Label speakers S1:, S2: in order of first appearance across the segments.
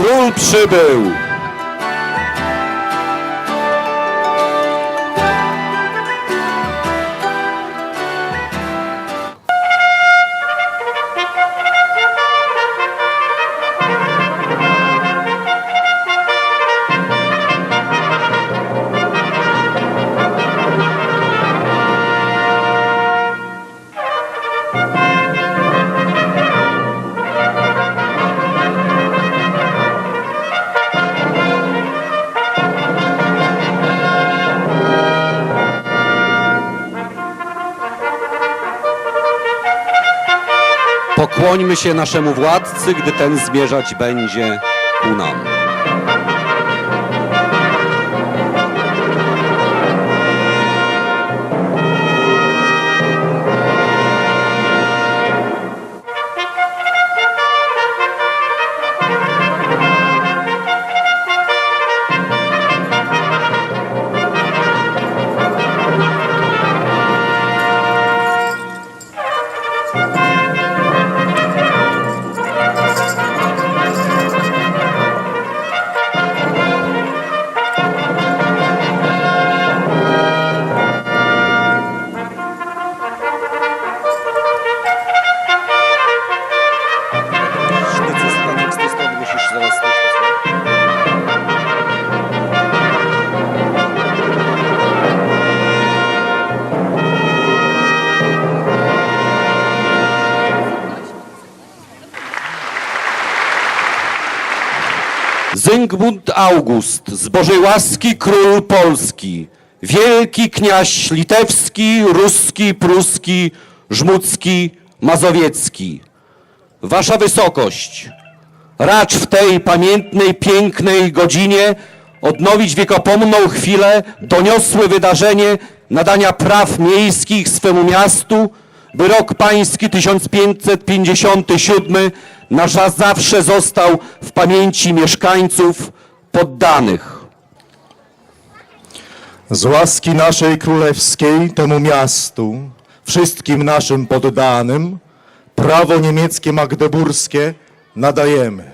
S1: król przybył! Pokłońmy się naszemu władcy, gdy ten zmierzać będzie ku nam. Zygmunt August, z Bożej łaski król Polski, wielki kniaź litewski, ruski, pruski, żmudzki, mazowiecki. Wasza wysokość, racz w tej pamiętnej, pięknej godzinie odnowić wiekopomną chwilę, doniosłe wydarzenie nadania praw miejskich swemu miastu, by rok pański 1557 na za- zawsze został w pamięci mieszkańców poddanych.
S2: Z łaski naszej królewskiej temu miastu, wszystkim naszym poddanym, prawo niemieckie magdeburskie nadajemy.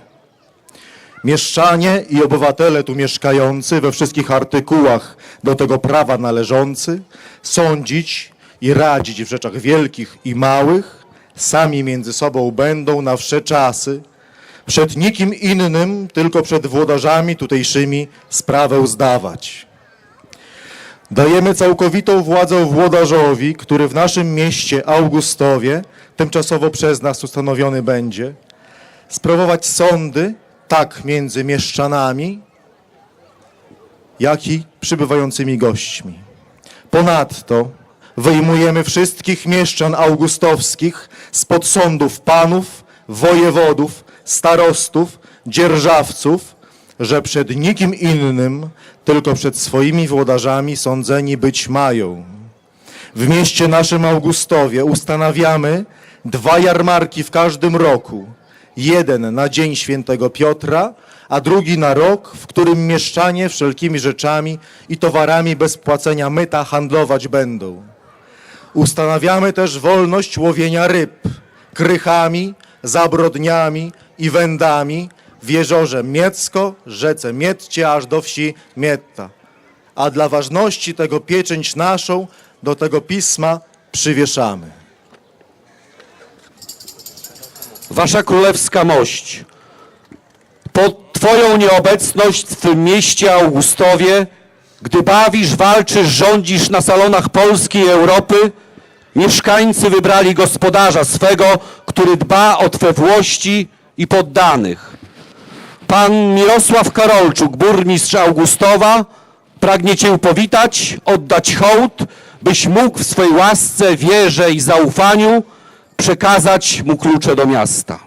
S2: Mieszczanie i obywatele tu mieszkający we wszystkich artykułach do tego prawa należący, sądzić i radzić w rzeczach wielkich i małych, sami między sobą będą na wsze czasy, przed nikim innym, tylko przed włodarzami tutejszymi sprawę zdawać. Dajemy całkowitą władzę włodarzowi, który w naszym mieście Augustowie, tymczasowo przez nas ustanowiony będzie, sprawować sądy tak między mieszczanami, jak i przybywającymi gośćmi. Ponadto wyjmujemy wszystkich mieszczan augustowskich spod sądów panów, wojewodów, starostów, dzierżawców, że przed nikim innym, tylko przed swoimi włodarzami sądzeni być mają. W mieście naszym Augustowie ustanawiamy dwa jarmarki w każdym roku. Jeden na Dzień Świętego Piotra, a drugi na rok, w którym mieszczanie wszelkimi rzeczami i towarami bez płacenia myta handlować będą. Ustanawiamy też wolność łowienia ryb krychami, zabrodniami i wędami w jeziorze Miecko, rzece Mietcie, aż do wsi Mietta. A dla ważności tego pieczęć naszą do tego pisma przywieszamy.
S1: Wasza królewska mość, pod Twoją nieobecność w tym mieście Augustowie, gdy bawisz, walczysz, rządzisz na salonach Polski i Europy, mieszkańcy wybrali gospodarza swego, który dba o Twe włości i poddanych. Pan Mirosław Karolczuk, burmistrz Augustowa, pragnie Cię powitać, oddać hołd, byś mógł w swej łasce, wierze i zaufaniu przekazać mu klucze do miasta.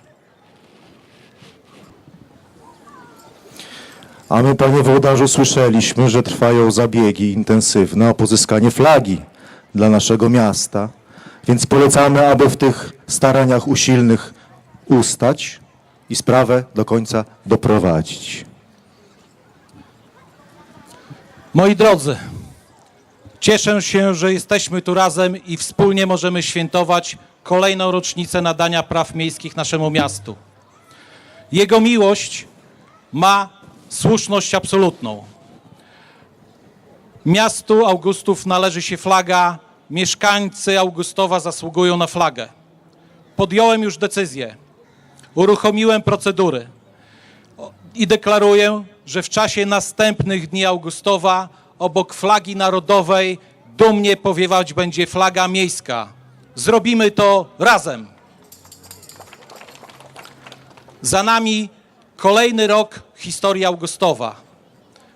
S2: A my, panie włodarzu, słyszeliśmy, że trwają zabiegi intensywne o pozyskanie flagi dla naszego miasta, więc polecamy, aby w tych staraniach usilnych ustać i sprawę do końca doprowadzić.
S3: Moi drodzy, cieszę się, że jesteśmy tu razem i wspólnie możemy świętować kolejną rocznicę nadania praw miejskich naszemu miastu. Jego miłość ma słuszność absolutną. Miastu Augustów należy się flaga, mieszkańcy Augustowa zasługują na flagę. Podjąłem już decyzję, uruchomiłem procedury i deklaruję, że w czasie następnych dni Augustowa obok flagi narodowej dumnie powiewać będzie flaga miejska. Zrobimy to razem. Za nami kolejny rok historii Augustowa.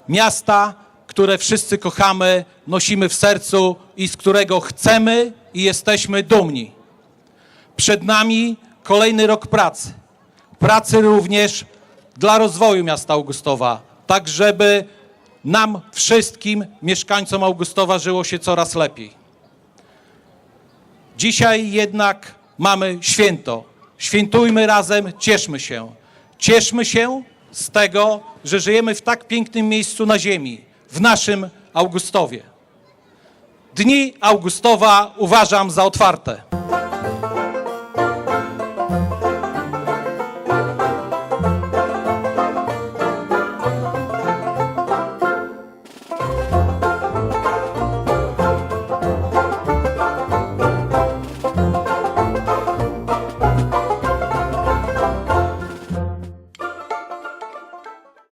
S3: Miasta, które wszyscy kochamy, nosimy w sercu i z którego chcemy i jesteśmy dumni. Przed nami kolejny rok pracy. Pracy również dla rozwoju miasta Augustowa, tak żeby nam wszystkim, mieszkańcom Augustowa, żyło się coraz lepiej. Dzisiaj jednak mamy święto. Świętujmy razem, cieszmy się. Cieszmy się z tego, że żyjemy w tak pięknym miejscu na ziemi, w naszym Augustowie. Dni Augustowa uważam za otwarte.